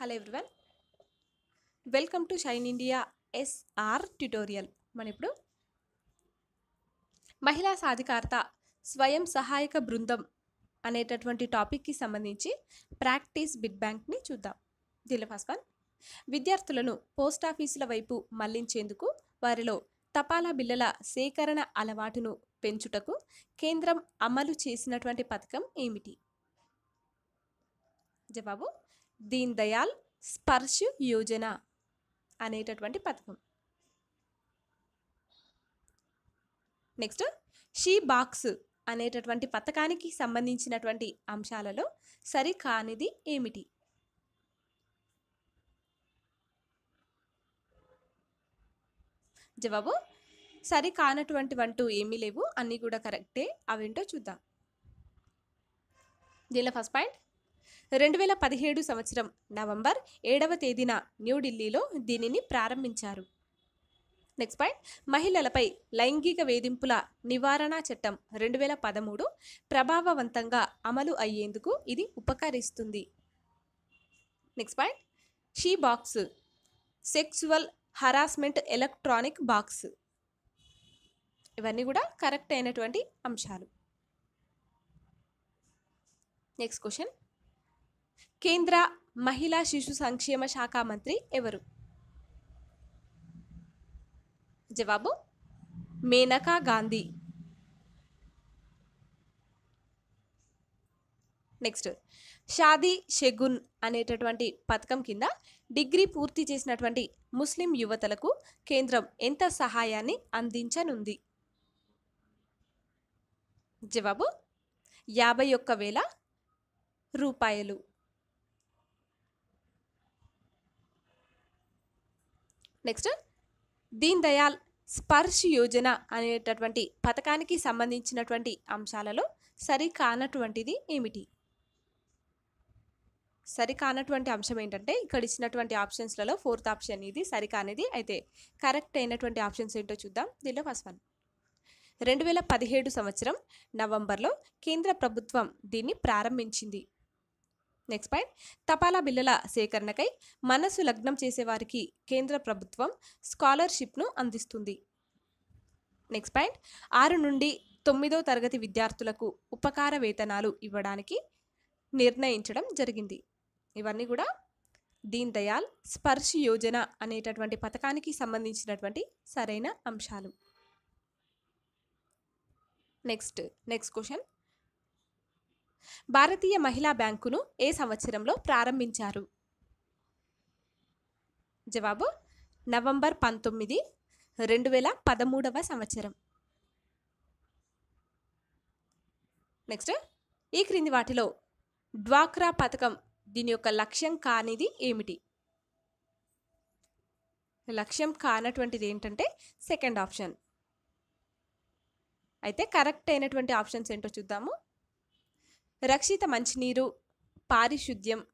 Hello everyone welcome to shine India SR tutorial మన ఇప్పుడు మహిళా సాధికారత స్వయం సహాయక బృందం అనేటటువంటి టాపిక్కి సంబంధించి ప్రాక్టీస్ బిడ్ బ్యాంక్ని చూద్దాం. దీనిలో ఫస్ట్ వన్ విద్యార్థులను పోస్ట్ ఆఫీసుల వైపు మళ్ళించేందుకు వారిలో తపాలా బిళ్ళల సేకరణ అలవాటును పెంచుటకు కేంద్రం అమలు చేసినటువంటి పథకం ఏమిటి? జవాబు దీన్ దయాల్ స్పర్శ్ యోజన అనేటటువంటి పథకం. నెక్స్ట్ షీ బాక్స్ అనేటటువంటి పథకానికి సంబంధించినటువంటి అంశాలలో సరికానిది ఏమిటి? జవాబు సరి కానటువంటివంటూ ఏమీ లేవు అన్నీ కూడా కరెక్టే అవేంటో చూద్దాం. దీనిలో ఫస్ట్ పాయింట్ రెండు వేల పదిహేడు సంవత్సరం నవంబర్ ఏడవ తేదీన న్యూఢిల్లీలో దీనిని ప్రారంభించారు. నెక్స్ట్ పాయింట్ మహిళలపై లైంగిక వేధింపుల నివారణ చట్టం రెండు వేల పదమూడు ప్రభావవంతంగా అమలు అయ్యేందుకు ఇది ఉపకరిస్తుంది. Next point she box. Sexual harassment electronic box. ఇవన్నీ కూడా కరెక్ట్ అయినటువంటి అంశాలు. నెక్స్ట్ క్వశ్చన్ కేంద్ర మహిళా శిశు సంక్షేమ శాఖ మంత్రి ఎవరు? జవాబు మేనకా గాంధీ. నెక్స్ట్ షాదీ షెగున్ అనేటటువంటి పథకం కింద డిగ్రీ పూర్తి చేసినటువంటి ముస్లిం యువతలకు కేంద్రం ఎంత సహాయాన్ని అందించనుంది? జవాబు యాభై ఒక్క వేల రూపాయలు. నెక్స్ట్ దీన్ దయాల్ స్పర్శ్ యోజన అనేటటువంటి పథకానికి సంబంధించినటువంటి అంశాలలో సరికానటువంటిది ఏమిటి? సరికానటువంటి అంశం ఏంటంటే ఇక్కడ ఇచ్చినటువంటి ఆప్షన్స్లలో ఫోర్త్ ఆప్షన్ ఇది సరికానిది. అయితే కరెక్ట్ అయినటువంటి ఆప్షన్స్ ఏంటో చూద్దాం. దీనిలో ఫస్ట్ వన్. రెండు వేల పదిహేడు సంవత్సరం నవంబర్లో కేంద్ర ప్రభుత్వం దీన్ని ప్రారంభించింది. నెక్స్ట్ పాయింట్ తపాలా బిళ్ళల సేకరణకై మనసు లగ్నం చేసేవారికి కేంద్ర ప్రభుత్వం స్కాలర్షిప్ను అందిస్తుంది. నెక్స్ట్ పాయింట్ ఆరు నుండి తొమ్మిదో తరగతి విద్యార్థులకు ఉపకార వేతనాలు ఇవ్వడానికి నిర్ణయించడం జరిగింది. ఇవన్నీ కూడా దీన్ దయాల్ స్పర్శ్ యోజన అనేటటువంటి పథకానికి సంబంధించినటువంటి సరైన అంశాలు. నెక్స్ట్ నెక్స్ట్ క్వశ్చన్ భారతీయ మహిళా బ్యాంకును ఏ సంవత్సరంలో ప్రారంభించారు? జవాబు నవంబర్ పంతొమ్మిది రెండు వేల పదమూడవ సంవత్సరం. నెక్స్ట్ ఈ క్రింది వాటిలో డ్వాక్రా పథకం దీని యొక్క లక్ష్యం కానిది ఏమిటి? లక్ష్యం కానటువంటిది ఏంటంటే సెకండ్ ఆప్షన్. అయితే కరెక్ట్ అయినటువంటి ఆప్షన్స్ ఏంటో చూద్దాము. రక్షిత మంచినీరు పారిశుద్ధ్యం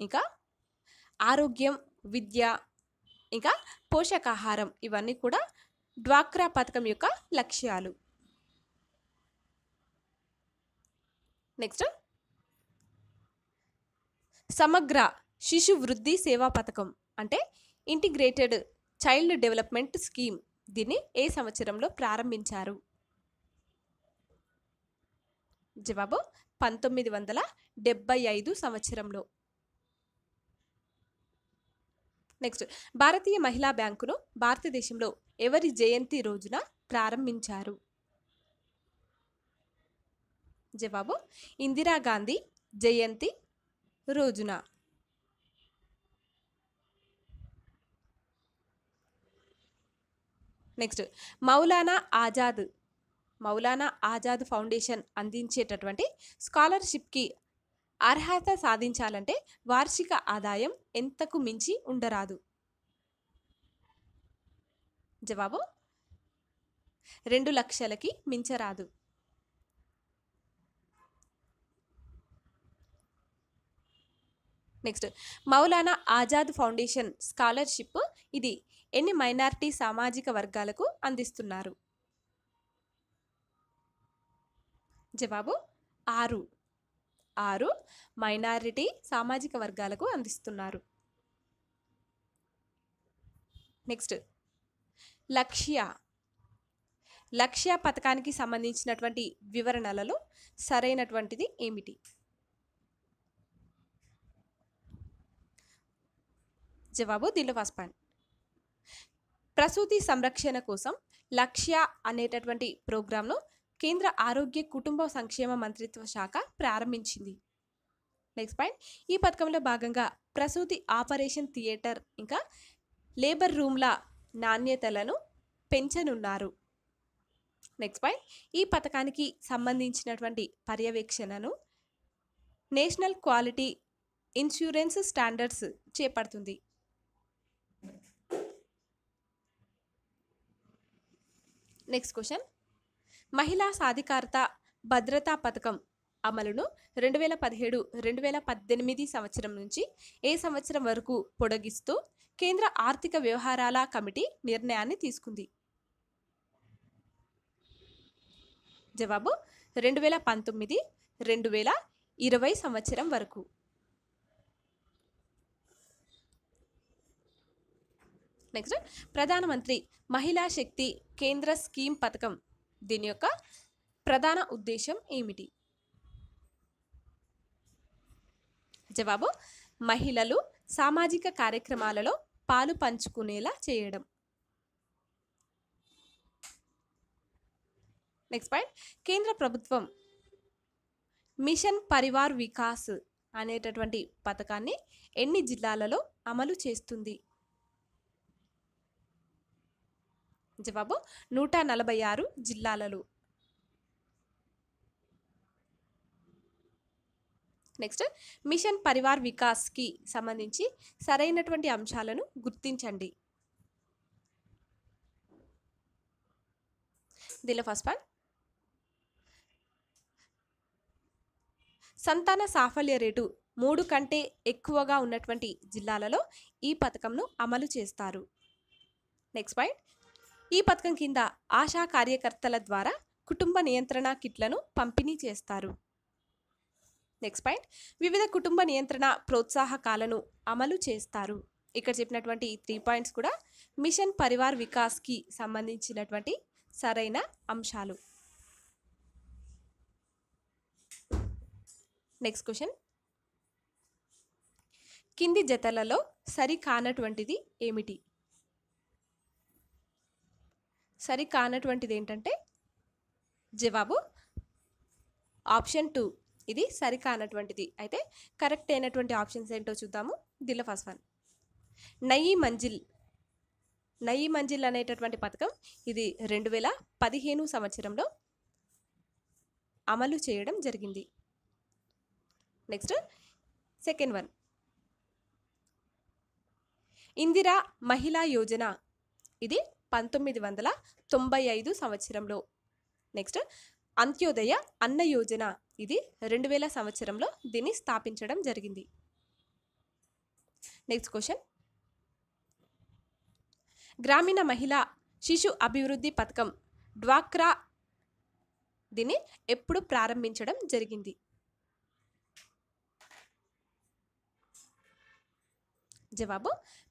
ఇంకా ఆరోగ్యం విద్య ఇంకా పోషకాహారం ఇవన్నీ కూడా డ్వాక్రా పథకం యొక్క లక్ష్యాలు. నెక్స్ట్ సమగ్ర శిశు వృద్ధి సేవా పథకం అంటే ఇంటిగ్రేటెడ్ చైల్డ్ డెవలప్మెంట్ స్కీమ్. దీన్ని ఏ సంవత్సరంలో ప్రారంభించారు? జవాబు పంతొమ్మిది వందల డెబ్బై ఐదు సంవత్సరంలో. నెక్స్ట్ భారతీయ మహిళా బ్యాంకును భారతదేశంలో ఎవరి జయంతి రోజున ప్రారంభించారు? జవాబు ఇందిరాగాంధీ జయంతి రోజున. నెక్స్ట్ మౌలానా ఆజాద్ మౌలానా ఆజాద్ ఫౌండేషన్ అందించేటటువంటి స్కాలర్షిప్కి అర్హత సాధించాలంటే వార్షిక ఆదాయం ఎంతకు మించి ఉండరాదు? జవాబు రెండు లక్షలకి మించరాదు. Next Maulana Azad foundation scholarship ఇది ఎన్ని మైనారిటీ సామాజిక వర్గాలకు అందిస్తున్నారు? జవాబు ఆరు. ఆరు మైనారిటీ సామాజిక వర్గాలకు అందిస్తున్నారు. నెక్స్ట్ లక్ష్య. లక్ష్య పథకానికి సంబంధించినటువంటి వివరణలలో సరైనటువంటిది ఏమిటి? జవాబు దీనిలో వాస్పాన్ ప్రసూతి సంరక్షణ కోసం లక్ష్య అనేటటువంటి ప్రోగ్రాంను కేంద్ర ఆరోగ్య కుటుంబ సంక్షేమ మంత్రిత్వ శాఖ ప్రారంభించింది. నెక్స్ట్ పాయింట్ ఈ పథకంలో భాగంగా ప్రసూతి ఆపరేషన్ థియేటర్ ఇంకా లేబర్ రూమ్ల నాణ్యతలను పెంచనున్నారు. నెక్స్ట్ పాయింట్ ఈ పథకానికి సంబంధించినటువంటి పర్యవేక్షణను నేషనల్ క్వాలిటీ ఇన్సూరెన్స్ స్టాండర్డ్స్ చేపడుతుంది. నెక్స్ట్ క్వశ్చన్ మహిళా సాధికారత భద్రతా పథకం అమలును రెండు వేల పదిహేడు రెండు వేల పద్దెనిమిది సంవత్సరం నుంచి ఏ సంవత్సరం వరకు పొడిగిస్తూ కేంద్ర ఆర్థిక వ్యవహారాల కమిటీ నిర్ణయాన్ని తీసుకుంది. జవాబు రెండు వేల పంతొమ్మిది రెండు వేల ఇరవై సంవత్సరం వరకు. నెక్స్ట్ ప్రధానమంత్రి మహిళా శక్తి కేంద్ర స్కీమ్ పథకం దీని యొక్క ప్రధాన ఉద్దేశం ఏమిటి? జవాబు మహిళలు సామాజిక కార్యక్రమాలలో పాలు పంచుకునేలా చేయడం. నెక్స్ట్ పాయింట్ కేంద్ర ప్రభుత్వం మిషన్ పరివార్ వికాస్ అనేటటువంటి పథకాన్ని ఎన్ని జిల్లాలలో అమలు చేస్తుంది? జవాబు నూట నలభై ఆరు జిల్లాలలో. నెక్స్ట్ మిషన్ పరివార్ వికాస్కి సంబంధించి సరైనటువంటి అంశాలను గుర్తించండి. దీనిలో ఫస్ట్ పాయింట్. సంతాన సాఫల్య రేటు మూడు కంటే ఎక్కువగా ఉన్నటువంటి జిల్లాలలో ఈ పథకంను అమలు చేస్తారు. నెక్స్ట్ పాయింట్ ఈ పథకం కింద ఆశా కార్యకర్తల ద్వారా కుటుంబ నియంత్రణ కిట్లను పంపిణీ చేస్తారు. నెక్స్ట్ పాయింట్ వివిధ కుటుంబ నియంత్రణ ప్రోత్సాహకాలను అమలు చేస్తారు. ఇక్కడ చెప్పినటువంటి ఈ త్రీ పాయింట్స్ కూడా మిషన్ పరివార్ వికాస్కి సంబంధించినటువంటి సరైన అంశాలు. నెక్స్ట్ క్వశ్చన్ కింది జతలలో సరికానటువంటిది ఏమిటి? సరి కానటువంటిది ఏంటంటే జవాబు ఆప్షన్ టూ. ఇది సరి కానటువంటిది అయితే కరెక్ట్ అయినటువంటి ఆప్షన్స్ ఏంటో చూద్దాము. దిల్ల ఫస్ట్ వన్ నయీ మంజిల్. నయీ మంజిల్ అనేటటువంటి పథకం ఇది రెండు వేల పదిహేను సంవత్సరంలో అమలు చేయడం జరిగింది. Next second one. ఇందిరా మహిళా యోజన. ఇది పంతొమ్మిది వందల తొంభై ఐదు సంవత్సరంలో. నెక్స్ట్ అంత్యోదయ అన్న యోజన. ఇది రెండు వేల సంవత్సరంలో దీన్ని స్థాపించడం జరిగింది. Next question. గ్రామీణ మహిళా శిశు అభివృద్ధి పథకం డ్వాక్రా దీన్ని ఎప్పుడు ప్రారంభించడం జరిగింది? జవాబు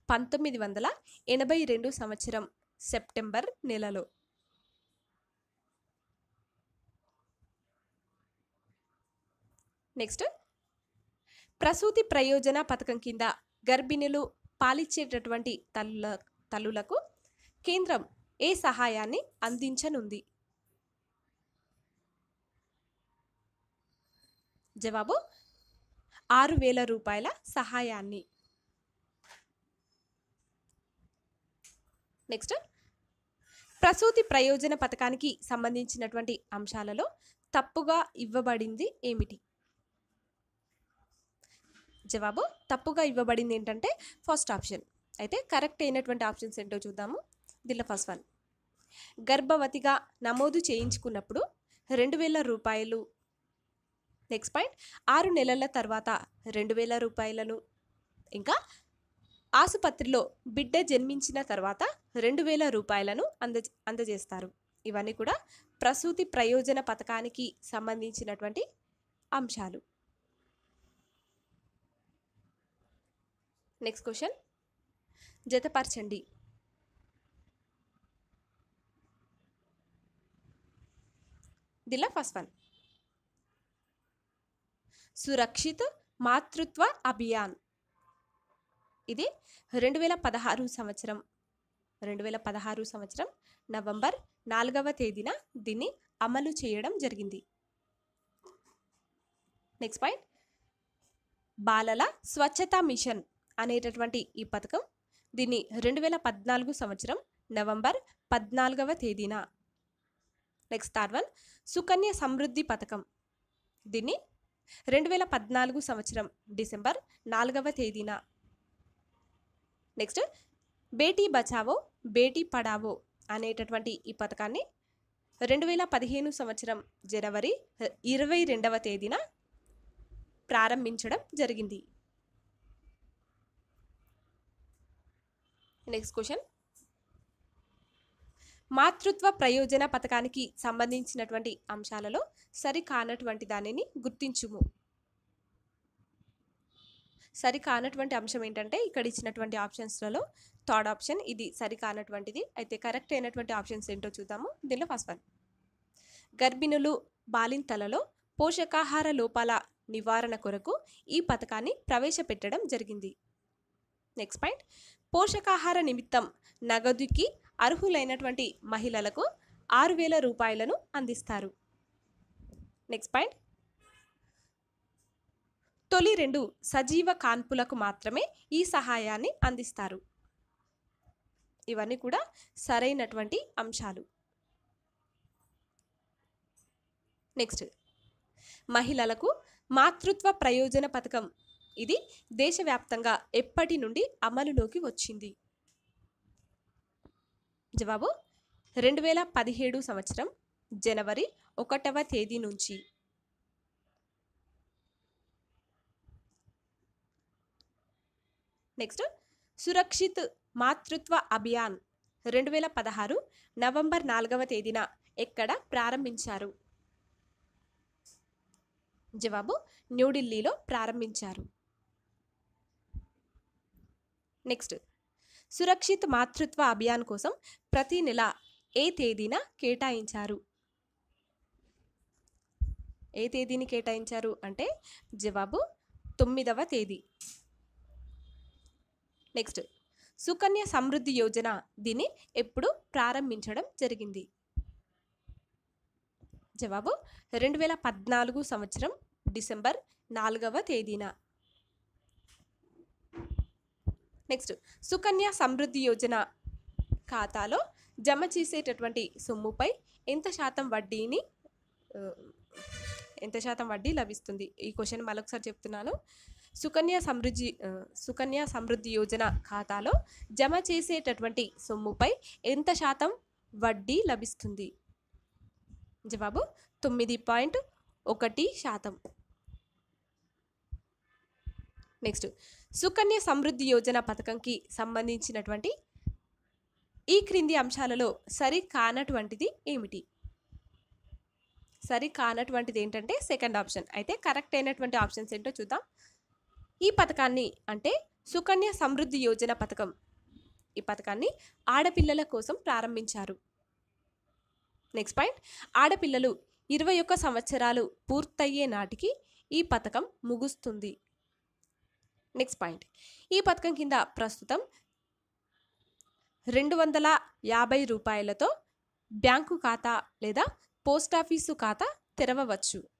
పంతొమ్మిది వందల ఎనభై రెండు సంవత్సరం. సెప్టెంబర్ నెలలో. నెక్స్ట్. ప్రసూతి ప్రయోజన పథకం కింద గర్భిణులు పాలిచ్చేటటువంటి తల్లుల తల్లులకు కేంద్రం ఏ సహాయాన్ని అందించనుంది? జవాబు ఆరు వేల రూపాయల సహాయాన్ని. నెక్స్ట్. ప్రసూతి ప్రయోజన పథకానికి సంబంధించినటువంటి అంశాలలో తప్పుగా ఇవ్వబడింది ఏమిటి? జవాబు తప్పుగా ఇవ్వబడింది ఏంటంటే ఫస్ట్ ఆప్షన్. అయితే కరెక్ట్ అయినటువంటి ఆప్షన్స్ ఏంటో చూద్దాము. దీనిలో ఫస్ట్ వన్. గర్భవతిగా నమోదు చేయించుకున్నప్పుడు రెండు వేల రూపాయలు. నెక్స్ట్ పాయింట్ ఆరు నెలల తర్వాత రెండు వేల రూపాయలను. ఇంకా ఆసుపత్రిలో బిడ్డ జన్మించిన తర్వాత రెండు వేల రూపాయలను అంద అందజేస్తారు. ఇవన్నీ కూడా ప్రసూతి ప్రయోజన పథకానికి సంబంధించినటువంటి అంశాలు. నెక్స్ట్ క్వశ్చన్ జతపరచండి. దిలా ఫస్ట్ వన్. సురక్షిత మాతృత్వ అభియాన్. ఇది రెండు వేల పదహారు సంవత్సరం. రెండు వేల పదహారు సంవత్సరం నవంబర్ నాలుగవ తేదీన దీన్ని అమలు చేయడం జరిగింది. నెక్స్ట్ పాయింట్ బాలల స్వచ్ఛతా మిషన్ అనేటటువంటి ఈ పథకం దీన్ని రెండు వేల పద్నాలుగు సంవత్సరం నవంబర్ పద్నాలుగవ తేదీన. Next third one Sukanya Samriddhi పథకం దీన్ని రెండు వేల పద్నాలుగు సంవత్సరం డిసెంబర్ నాలుగవ తేదీన. నెక్స్ట్ బేటీ బచావో బేటీ పడావో అనేటటువంటి ఈ పథకాన్ని రెండు వేల పదిహేను సంవత్సరం జనవరి ఇరవై రెండవ తేదీన ప్రారంభించడం జరిగింది. నెక్స్ట్ క్వశ్చన్ మాతృత్వ ప్రయోజన పథకానికి సంబంధించినటువంటి అంశాలలో సరికానటువంటి దానిని గుర్తించుము. సరికానటువంటి అంశం ఏంటంటే ఇక్కడ ఇచ్చినటువంటి ఆప్షన్స్లలో థర్డ్ ఆప్షన్ ఇది సరికానటువంటిది. అయితే కరెక్ట్ అయినటువంటి ఆప్షన్స్ ఏంటో చూద్దాము. దీనిలో ఫస్ట్ వన్. గర్భిణులు బాలింతలలో పోషకాహార లోపాల నివారణ కొరకు ఈ పథకాన్ని ప్రవేశపెట్టడం జరిగింది. Next point. పోషకాహార నిమిత్తం నగదుకి అర్హులైనటువంటి మహిళలకు ఆరు వేల రూపాయలను అందిస్తారు. Next point. తొలి రెండు సజీవ కాన్పులకు మాత్రమే ఈ సహాయాన్ని అందిస్తారు. ఇవన్నీ కూడా సరైనటువంటి అంశాలు. నెక్స్ట్ మహిళలకు మాతృత్వ ప్రయోజన పథకం. ఇది దేశవ్యాప్తంగా ఎప్పటి నుండి అమలులోకి వచ్చింది? జవాబు రెండు వేల పదిహేడు సంవత్సరం జనవరి ఒకటవ తేదీ నుంచి. నెక్స్ట్ సురక్షిత్ మాతృత్వ అభియాన్ రెండు వేల పదహారు నవంబర్ నాలుగవ తేదీన ఎక్కడ ప్రారంభించారు? జవాబు న్యూఢిల్లీలో ప్రారంభించారు. నెక్స్ట్ సురక్షిత్ మాతృత్వ అభియాన్ కోసం ప్రతి నెల ఏ తేదీన కేటాయించారు? ఏ తేదీని కేటాయించారు? అంటే జవాబు తొమ్మిదవ తేదీ. నెక్స్ట్. సుకన్య సమృద్ధి యోజన దీన్ని ఎప్పుడు ప్రారంభించడం జరిగింది? జవాబు రెండు వేల పద్నాలుగు సంవత్సరం డిసెంబర్ నాలుగవ తేదీన. నెక్స్ట్ సుకన్య సమృద్ధి యోజన ఖాతాలో జమ చేసేటటువంటి సొమ్ముపై ఎంత శాతం వడ్డీని ఎంత శాతం వడ్డీ లభిస్తుంది? ఈ క్వశ్చన్ మరొకసారి చెప్తున్నాను. సుకన్య సమృద్ధి సుకన్య సమృద్ధి యోజన ఖాతాలో జమ చేసేటటువంటి సొమ్ముపై ఎంత శాతం వడ్డీ లభిస్తుంది? జవాబు తొమ్మిది పాయింట్ ఒకటి శాతం. నెక్స్ట్ సుకన్య సమృద్ధి యోజన పథకంకి సంబంధించినటువంటి ఈ క్రింది అంశాలలో సరి కానటువంటిది ఏమిటి? సరి కానటువంటిది ఏంటంటే సెకండ్ ఆప్షన్. అయితే కరెక్ట్ అయినటువంటి ఆప్షన్స్ ఏంటో చూద్దాం. ఈ పథకాన్ని అంటే సుకన్య సమృద్ధి యోజన పథకం. ఈ పథకాన్ని ఆడపిల్లల కోసం ప్రారంభించారు. నెక్స్ట్ పాయింట్ ఆడపిల్లలు ఇరవై ఒక్క సంవత్సరాలు పూర్తయ్యే నాటికి ఈ పథకం ముగుస్తుంది. నెక్స్ట్ పాయింట్ ఈ పథకం కింద ప్రస్తుతం రెండు వందల యాభై రూపాయలతో బ్యాంకు ఖాతా లేదా పోస్ట్ ఆఫీసు ఖాతా తెరవవచ్చు.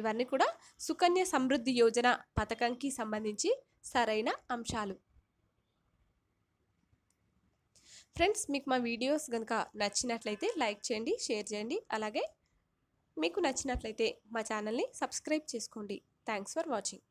ఇవన్నీ కూడా సుకన్య సమృద్ధి యోజన పథకంకి సంబంధించి సరైన అంశాలు. ఫ్రెండ్స్ మీకు మా వీడియోస్ కనుక నచ్చినట్లయితే లైక్ చేయండి షేర్ చేయండి. అలాగే మీకు నచ్చినట్లయితే మా ఛానల్ని సబ్స్క్రైబ్ చేసుకోండి. Thanks for watching.